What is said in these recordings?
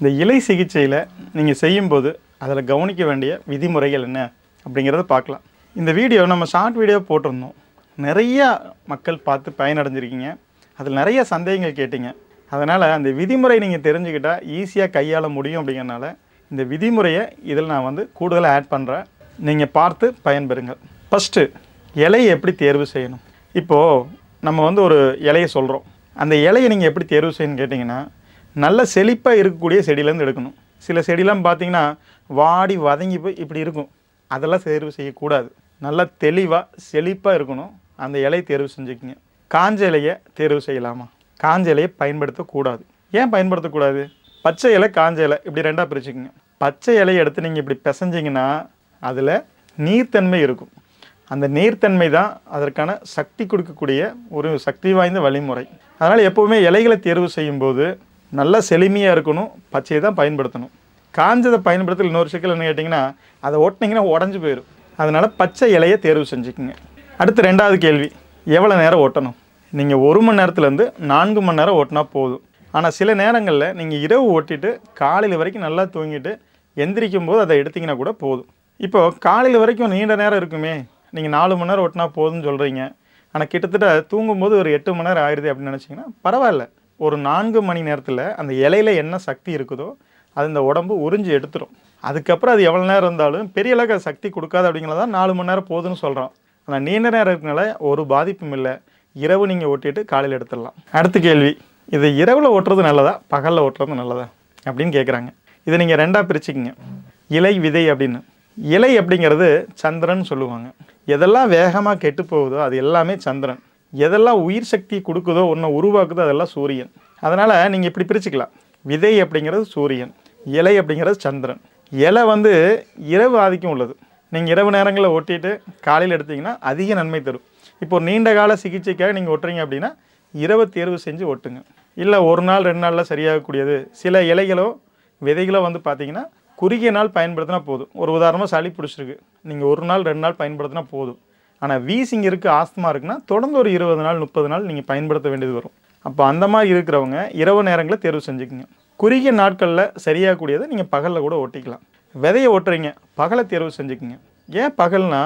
இந்த இலை சிகிச்சையில் நீங்கள் செய்யும்போது அதில் கவனிக்க வேண்டிய விதிமுறைகள் என்ன அப்படிங்கிறத பார்க்கலாம். இந்த வீடியோ நம்ம ஷார்ட் வீடியோ போட்டிருந்தோம். நிறையா மக்கள் பார்த்து பயனடைஞ்சிருக்கீங்க. அதில் நிறைய சந்தேகங்கள் கேட்டீங்க. அதனால் அந்த விதிமுறை நீங்கள் தெரிஞ்சுக்கிட்டால் ஈஸியாக கையாள முடியும் அப்படிங்கிறனால இந்த விதிமுறையை இதில் நான் வந்து கூடுதலாக ஆட் பண்ணுறேன் நீங்கள் பார்த்து பயன்பெறுங்கள். ஃபஸ்ட்டு இலையை எப்படி தேர்வு செய்யணும்? இப்போது நம்ம வந்து ஒரு இலையை சொல்கிறோம் அந்த இலையை நீங்கள் எப்படி தேர்வு செய்யணும்னு கேட்டிங்கன்னா நல்ல செழிப்பாக இருக்கக்கூடிய செடியிலேருந்து எடுக்கணும். சில செடிலாம் பார்த்தீங்கன்னா வாடி வதங்கி போய் இப்படி இருக்கும். அதெல்லாம் தேர்வு செய்யக்கூடாது. நல்லா தெளிவாக செழிப்பாக இருக்கணும். அந்த இலையை தேர்வு செஞ்சுக்கிங்க. காஞ்ச இலையை தேர்வு செய்யலாமா? காஞ்ச இலையை பயன்படுத்தக்கூடாது. ஏன் பயன்படுத்தக்கூடாது? பச்சை இலை காஞ்ச இலை இப்படி ரெண்டாக பிரிச்சுக்குங்க. பச்சை இலையை எடுத்து நீங்கள் இப்படி பிசைஞ்சிங்கன்னா அதில் நீர்த்தன்மை இருக்கும். அந்த நீர்த்தன்மை தான் அதற்கான சக்தி கொடுக்கக்கூடிய ஒரு சக்தி வாய்ந்த வழிமுறை. அதனால் எப்போவுமே இலைகளை தேர்வு செய்யும்போது நல்லா செழுமையாக இருக்கணும் பச்சையை தான் பயன்படுத்தணும். காஞ்சதை பயன்படுத்தல இன்னொரு சிக்கல் என்ன கேட்டிங்கன்னா அதை ஓட்டினீங்கன்னா உடஞ்சி போயிடும் அதனால் பச்சை இலையை தேர்வு செஞ்சுக்குங்க. அடுத்து ரெண்டாவது கேள்வி எவ்வளோ நேரம் ஓட்டணும்? நீங்கள் ஒரு மணி நேரத்துலேருந்து நான்கு மணி நேரம் ஓட்டினா போதும். ஆனால் சில நேரங்களில் நீங்கள் இரவு ஓட்டிட்டு காலையில் வரைக்கும் நல்லா தூங்கிட்டு எந்திரிக்கும் போது அதை எடுத்திங்கன்னா கூட போதும். இப்போது காலையில் வரைக்கும் நீண்ட நேரம் இருக்குமே நீங்கள் நாலு மணி நேரம் ஓட்டினா போதும்னு சொல்கிறீங்க ஆனால் கிட்டத்தட்ட தூங்கும்போது ஒரு எட்டு மணி நேரம் ஆயிடுது அப்படின்னு நினச்சிங்கன்னா பரவாயில்ல. ஒரு நான்கு மணி நேரத்தில் அந்த இலையில என்ன சக்தி இருக்குதோ அது இந்த உடம்பு உறிஞ்சி எடுத்துடும் அதுக்கப்புறம் அது எவ்வளோ நேரம் இருந்தாலும் பெரிய அளவுக்கு அது சக்தி கொடுக்காது அப்படிங்கிறத நாலு மணி நேரம் போதும்னு சொல்கிறோம் ஆனால் நீண்ட நேரம் இருக்கனால ஒரு பாதிப்பும் இல்லை. இரவு நீங்கள் ஓட்டிட்டு காலையில் எடுத்துடலாம். அடுத்த கேள்வி. இது இரவில் ஓட்டுறது நல்லதா? பகலில் ஓட்டுறது நல்லதா? அப்படின்னு கேட்குறாங்க இதை நீங்கள் ரெண்டாக பிரிச்சுக்கிங்க. இலை விதை அப்படின்னு. இலை அப்படிங்கிறது சந்திரன் சொல்லுவாங்க. எதெல்லாம் வேகமாக கெட்டு போகுதோ அது எல்லாமே சந்திரன். எதெல்லாம் உயிர் சக்தி கொடுக்குதோ ஒன்றை உருவாக்குதோ அதெல்லாம் சூரியன். அதனால் நீங்கள் இப்படி பிரிச்சுக்கலாம். விதை அப்படிங்கிறது சூரியன் இலை அப்படிங்கிறது சந்திரன். இலை வந்து இரவு ஆதிக்கம் உள்ளது. நீங்கள் இரவு நேரங்களில் ஒட்டிட்டு காலையில் எடுத்தீங்கன்னா அதிக நன்மை தரும். இப்போ நீண்ட கால சிகிச்சைக்காக நீங்கள் ஒட்டுறீங்க அப்படின்னா இரவு தேர்வு செஞ்சு ஒட்டுங்க இல்லை ஒரு நாள் ரெண்டு நாளில் சரியாகக்கூடியது. சில இலைகளோ விதைகளோ வந்து பார்த்தீங்கன்னா குறுகிய நாள் பயன்படுத்தினா போதும். ஒரு உதாரணமாக சளி பிடிச்சிருக்கு. நீங்கள் ஒரு நாள் ரெண்டு நாள் பயன்படுத்தினா போதும். ஆனால் வீசிங் இருக்குது ஆஸ்துமா இருக்குன்னா தொடர்ந்து ஒரு இருபது நாள் முப்பது நாள் நீங்கள் பயன்படுத்த வேண்டியது வரும். அப்போ அந்த மாதிரி இருக்கிறவங்க இரவு நேரங்களில் தேர்வு செஞ்சுக்கோங்க. குறுகிய நாட்களில் சரியாகக்கூடியதை நீங்கள் பகலில் கூட ஓட்டிக்கலாம். விதையை ஓட்டுறீங்க பகலை தேர்வு செஞ்சுக்கோங்க. ஏன் பகல்னா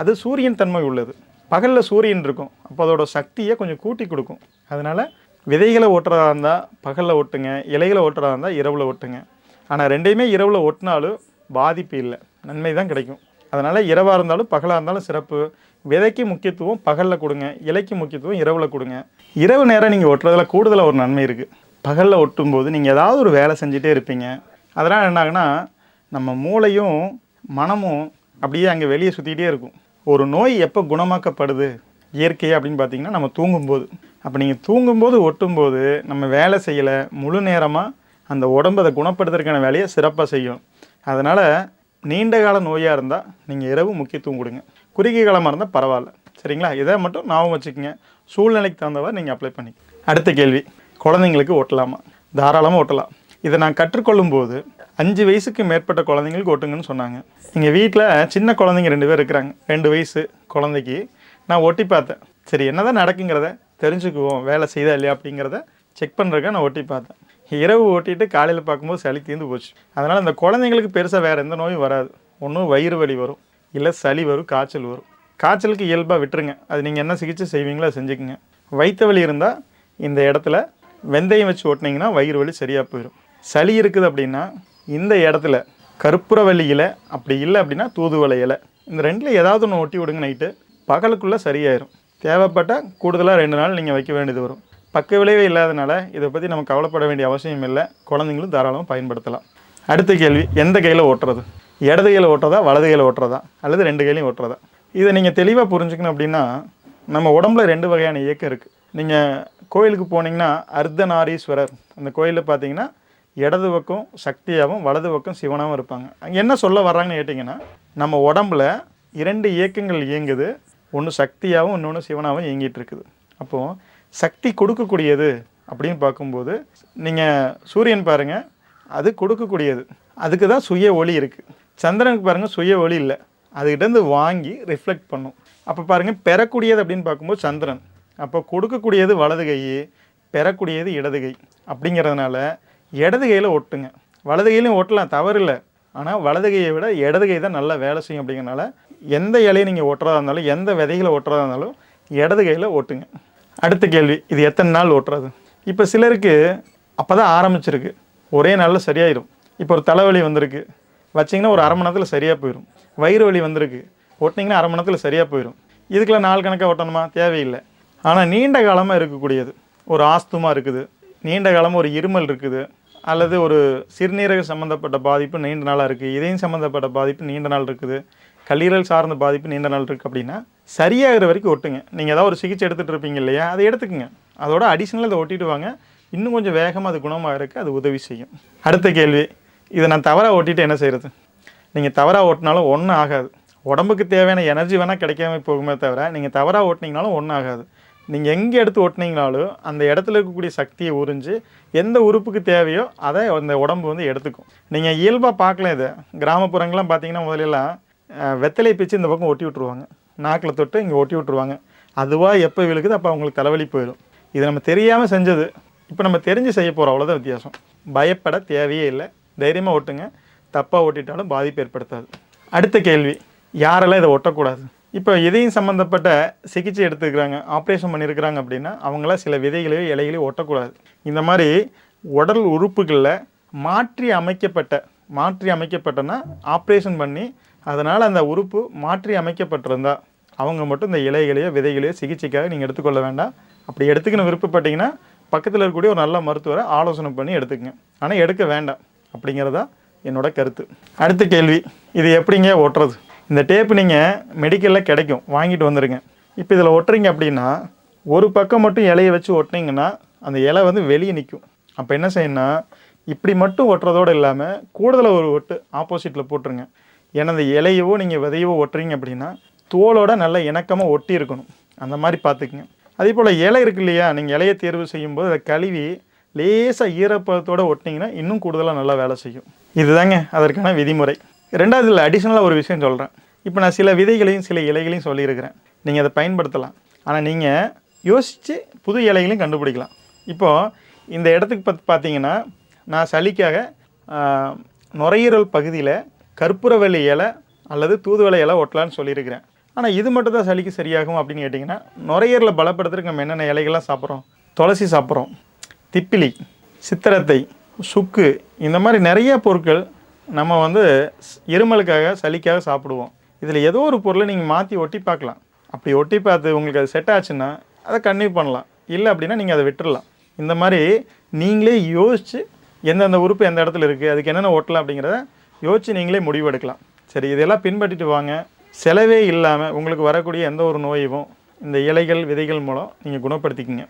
அது சூரியன் தன்மை உள்ளது. பகலில் சூரியன் இருக்கும் அப்போ அதோட சக்தியை கொஞ்சம் கூட்டி கொடுக்கும். அதனால் விதைகளை ஓட்டுறதா இருந்தால் பகலில் ஓட்டுங்க இலைகளை ஓட்டுறதா இருந்தால் இரவில் ஓட்டுங்க. ஆனால் ரெண்டையுமே இரவில் ஓட்டினாலும் பாதிப்பு இல்லை. நன்மை தான் கிடைக்கும். அதனால் இரவாக இருந்தாலும் பகலாக இருந்தாலும் சிறப்பு. விதைக்கு முக்கியத்துவம் பகலில் கொடுங்க. இலைக்கு முக்கியத்துவம் இரவில் கொடுங்க. இரவு நேரம் நீங்கள் ஒட்டுறதுல கூடுதலாக ஒரு நன்மை இருக்குது பகலில் ஒட்டும்போது நீங்கள் ஏதாவது ஒரு வேலை செஞ்சுட்டே இருப்பீங்க. அதனால் என்ன நம்ம மூளையும் மனமும் அப்படியே அங்கே வெளியே சுற்றிக்கிட்டே இருக்கும். ஒரு நோய் எப்போ குணமாக்கப்படுது? இயற்கையாக அப்படின்னு பார்த்தீங்கன்னா நம்ம தூங்கும்போது. அப்போ நீங்கள் தூங்கும்போது ஒட்டும்போது நம்ம வேலை செய்யலை முழு நேரமாக அந்த உடம்பு அதை குணப்படுத்துறதுக்கான வேலையை சிறப்பாக செய்யும். அதனால் நீண்ட கால நோயாக இருந்தால் நீங்கள் இரவு முக்கியத்துவம் கொடுங்க. குறுகிய காலமாக இருந்தால் பரவாயில்ல. சரிங்களா? இதை மட்டும் ஞாபகம் வச்சுக்கோங்க. சூழ்நிலைக்கு தகுந்தவரை நீங்கள் அப்ளை பண்ணி அடுத்த கேள்வி. குழந்தைங்களுக்கு ஒட்டலாமா தாராளமாக ஒட்டலாம் இதை நான் கற்றுக்கொள்ளும் போது அஞ்சு வயசுக்கு மேற்பட்ட குழந்தைங்களுக்கு ஒட்டுங்கன்னு சொன்னாங்க. எங்கள் வீட்டில் சின்ன குழந்தைங்க ரெண்டு பேர் இருக்கிறாங்க. ரெண்டு வயசு குழந்தைக்கு நான் ஒட்டி பார்த்தேன். சரி என்ன தான் நடக்குங்கிறத தெரிஞ்சுக்குவோம். வேலை செய்தா இல்லையா அப்படிங்கிறத செக் பண்ணுறதுக்காக நான் ஒட்டி பார்த்தேன். இரவு ஓட்டிட்டு காலையில் பார்க்கும்போது சளி தீர்ந்து போச்சு. அதனால் அந்த குழந்தைங்களுக்கு பெருசாக வேறு எந்த நோயும் வராது. ஒன்றும் வயிறு வலி வரும். இல்லை சளி வரும் காய்ச்சல் வரும். காய்ச்சலுக்கு இயல்பாக விட்டுருங்க. அது நீங்கள் என்ன சிகிச்சை செய்வீங்களோ செஞ்சுக்கோங்க. வயிற்று வலி இருந்தால் இந்த இடத்துல வெந்தயம் வச்சு ஓட்டினீங்கன்னா வயிறு வலி சரியாக போயிடும் சளி இருக்குது அப்படின்னா இந்த இடத்துல கற்பூரவள்ளி இலை அப்படி இல்லை அப்படின்னா தூதுவளை இலை. இந்த ரெண்டில் ஏதாவது ஒன்று ஒட்டி விடுங்க நைட்டு. பகலுக்குள்ளே சரியாயிரும். தேவைப்பட்டால் கூடுதலாக ரெண்டு நாள் நீங்கள் வைக்க வேண்டியது வரும். பக்க விளைவே இல்லாதனால இதை பற்றி நம்ம கவலைப்பட வேண்டிய அவசியம் இல்லை. குழந்தைங்களும் தாராளமாக பயன்படுத்தலாம். அடுத்த கேள்வி எந்த கையில் ஓட்டுறது? இடது கையில் ஓட்டுறதா வலது கையில் ஓட்டுறதா அல்லது ரெண்டு கையிலையும் ஓட்டுறதா? இதை நீங்கள் தெளிவாக புரிஞ்சுக்கணும் அப்படின்னா நம்ம உடம்புல ரெண்டு வகையான இயக்கம் இருக்குது நீங்கள் கோயிலுக்கு போனீங்கன்னா அர்த்தநாரீஸ்வரர். அந்த கோயிலில் பார்த்தீங்கன்னா இடது பக்கம் சக்தியாகவும் வலது பக்கம் சிவனாகவும் இருப்பாங்க. அங்கே என்ன சொல்ல வர்றாங்கன்னு கேட்டிங்கன்னா நம்ம உடம்புல இரண்டு இயக்கங்கள் இயங்குது. ஒன்று சக்தியாகவும் இன்னொன்று சிவனாகவும் இயங்கிட்டு இருக்குது. அப்போது சக்தி கொடுக்கக்கூடியது அப்படின்னு பார்க்கும்போது நீங்கள் சூரியன் பாருங்கள் அது கொடுக்கக்கூடியது. அதுக்கு தான் சுய ஒளி இருக்குது சந்திரனுக்கு பாருங்கள் சுய ஒளி இல்லை. அதுக்கிட்டேருந்து வாங்கி ரிஃப்ளெக்ட் பண்ணும். அப்போ பாருங்கள் பெறக்கூடியது அப்படின்னு பார்க்கும்போது சந்திரன். அப்போ கொடுக்கக்கூடியது வலது கை பெறக்கூடியது இடது கை. அப்படிங்கிறதுனால இடது கையில் ஒட்டுங்க. வலது கையிலையும் ஒட்டலாம் தவறு இல்லை. ஆனால் வலது கையை விட இடது கை தான் நல்லா வேலை செய்யும் அப்படிங்கிறனால எந்த இலையை நீங்கள் ஒட்டுறதா இருந்தாலும் எந்த விதைகளை ஒட்டுறதா இருந்தாலும் இடது கையில் ஓட்டுங்க அடுத்த கேள்வி இது எத்தனை நாள் ஓட்டுறது? இப்போ சிலருக்கு அப்போ தான் ஆரம்பிச்சிருக்கு. ஒரே நாளில் சரியாயிடும் இப்போ ஒரு தலைவலி வந்திருக்கு. வச்சிங்கன்னா ஒரு அரை மணி நேரத்தில் சரியாக போயிடும் வயிறு வலி வந்திருக்கு. ஓட்டினீங்கன்னா அரை மணி நேரத்தில் சரியாக போயிடும் இதுக்கெல்லாம் நாள் கணக்காக ஓட்டணுமா? தேவையில்லை. ஆனால் நீண்ட காலமாக இருக்கக்கூடியது. ஒரு ஆஸ்துமா இருக்குது. நீண்ட காலமாக ஒரு இருமல் இருக்குது. அல்லது ஒரு சிறுநீரக சம்மந்தப்பட்ட பாதிப்பு நீண்ட நாளாக இருக்குது இதயம் சம்மந்தப்பட்ட பாதிப்பு நீண்ட நாள் இருக்குது. கல்லீரல் சார்ந்த பாதிப்பு நீண்ட நாள் இருக்குது அப்படின்னா சரியாகிற வரைக்கும் ஒட்டுங்க. நீங்கள் ஏதாவது ஒரு சிகிச்சை எடுத்துகிட்டு இருப்பீங்க இல்லையா? அதை எடுத்துக்கோங்க. அதோட அடிஷ்னலாக இதை ஒட்டிட்டு வாங்க. இன்னும் கொஞ்சம் வேகமாக அது குணமாகறதுக்கு அது உதவி செய்யும். அடுத்த கேள்வி. இதை நான் தவறாக ஓட்டிட்டு என்ன செய்கிறது நீங்கள் தவறாக ஓட்டினாலும் ஒன்றும் ஆகாது. உடம்புக்கு தேவையான எனர்ஜி வேணால் கிடைக்காம போகுமே தவிர நீங்கள் தவறாக ஓட்டினீங்கனாலும் ஒன்றும் ஆகாது. நீங்கள் எங்கே எடுத்து ஓட்டினீங்கனாலும் அந்த இடத்துல இருக்கக்கூடிய சக்தியை உறிஞ்சு எந்த உறுப்புக்கு தேவையோ அதை அந்த உடம்பு வந்து எடுத்துக்கும். நீங்கள் இயல்பாக பார்க்கலாம் இதை. கிராமப்புறங்கள்லாம் பார்த்தீங்கன்னா முதலெல்லாம் வெத்தலை பிச்சு இந்த பக்கம் ஒட்டி விட்ருவாங்க நாக்கில் தொட்டு இங்கே ஒட்டி விட்ருவாங்க அதுவாக எப்போ விழுக்குது அப்போ அவங்களுக்கு தலைவலி போயிடும். இது நம்ம தெரியாமல் செஞ்சது. இப்போ நம்ம தெரிஞ்சு செய்ய போகிறோம் அவ்வளோதான் வித்தியாசம். பயப்பட தேவையே இல்லை. தைரியமாக ஓட்டுங்க தப்பாக ஓட்டிட்டாலும் பாதிப்பு ஏற்படுத்தாது. அடுத்த கேள்வி. யாரெல்லாம் இதை ஒட்டக்கூடாது? இப்போ இதையும் சம்மந்தப்பட்ட சிகிச்சை எடுத்துக்கிறாங்க ஆப்ரேஷன் பண்ணியிருக்கிறாங்க அப்படின்னா அவங்களாம் சில விதைகளையோ இலைகளையோ ஒட்டக்கூடாது. இந்த மாதிரி உடல் உறுப்புகளில் மாற்றி அமைக்கப்பட்ட மாற்றி அமைக்கப்பட்டனா ஆப்ரேஷன் பண்ணி அதனால் அந்த உறுப்பு மாற்றி அமைக்கப்பட்டிருந்தா அவங்க மட்டும் இந்த இலைகளையோ விதைகளையோ சிகிச்சைக்காக நீங்கள் எடுத்துக்கொள்ள வேண்டாம். அப்படி எடுத்துக்கணும் விருப்பப்பட்டீங்கன்னா பக்கத்தில் இருக்கக்கூடிய ஒரு நல்ல மருத்துவரை ஆலோசனை பண்ணி எடுத்துக்கங்க. ஆனால் எடுக்க வேண்டாம். அப்படிங்கிறதா என்னோட கருத்து. அடுத்த கேள்வி இது எப்படிங்க ஒட்டுறது? இந்த டேப்பு நீங்கள் மெடிக்கலில் கிடைக்கும். வாங்கிட்டு வந்துடுங்க இப்போ இதில் ஒட்டுறீங்க அப்படின்னா ஒரு பக்கம் மட்டும் இலையை வச்சு ஒட்டினீங்கன்னா அந்த இலை வந்து வெளியே நிற்கும் அப்போ என்ன செய்யணும்னா இப்படி மட்டும் ஒட்டுறதோடு இல்லாமல் கூடுதலாக ஒரு ஒட்டு ஆப்போசிட்டில் போட்டுருங்க. எனது அந்த இலையவோ நீங்கள் விதையவோ ஒட்டுறீங்க அப்படின்னா தோலோட நல்ல இணக்கமாக ஒட்டி இருக்கணும். அந்த மாதிரி பார்த்துக்குங்க. அதே போல் இலை இருக்கு இல்லையா? நீங்கள் இலையை தேர்வு செய்யும்போது அதை கழுவி லேசாக ஈரப்பதத்தோடு ஒட்டிங்கன்னா இன்னும் கூடுதலாக நல்லா வேலை செய்யும். இதுதாங்க அதற்கான விதிமுறை. ரெண்டாவது இதில் அடிஷ்னலாக ஒரு விஷயம் சொல்கிறேன் இப்போ நான் சில விதைகளையும் சில இலைகளையும் சொல்லியிருக்கிறேன். நீங்கள் அதை பயன்படுத்தலாம். ஆனால் நீங்கள் யோசித்து புது இலைகளையும் கண்டுபிடிக்கலாம். இப்போது இந்த இடத்துக்கு பத் பார்த்தீங்கன்னா நான் சளிக்காக நுரையீரல் பகுதியில் கற்பூரவள்ளி இலை அல்லது தூதுவளை இலை ஒட்டலான்னு சொல்லியிருக்கிறேன். ஆனால் இது மட்டும் தான் சளிக்கு சரியாகும் அப்படின்னு கேட்டிங்கன்னா நுரையீரலை பலப்படுத்துறதுக்கு நம்ம என்னென்ன இலைகள்லாம் சாப்பிட்றோம்? துளசி சாப்பிட்றோம் திப்பிலி சித்திரத்தை சுக்கு இந்த மாதிரி நிறைய பொருட்கள் நம்ம வந்து இருமலுக்காக சளிக்காக சாப்பிடுவோம். இதில் ஏதோ ஒரு பொருளை நீங்கள் மாற்றி ஒட்டி பார்க்கலாம். அப்படி ஒட்டி பார்த்து உங்களுக்கு அது செட் ஆச்சுன்னா அதை கன்வியூ பண்ணலாம். இல்லை அப்படின்னா நீங்கள் அதை விட்டுடலாம் இந்த மாதிரி நீங்களே யோசித்து எந்தெந்த உறுப்பு எந்த இடத்துல இருக்குது அதுக்கு என்னென்ன ஒட்டலாம் அப்படிங்கிறத யோசித்து நீங்களே முடிவு எடுக்கலாம் சரி இதெல்லாம் பின்பற்றிட்டு வாங்க. செலவே இல்லாமல் உங்களுக்கு வரக்கூடிய எந்த ஒரு நோயும் இந்த இலைகள் விதைகள் மூலம் நீங்கள் குணப்படுத்திக்கிங்க.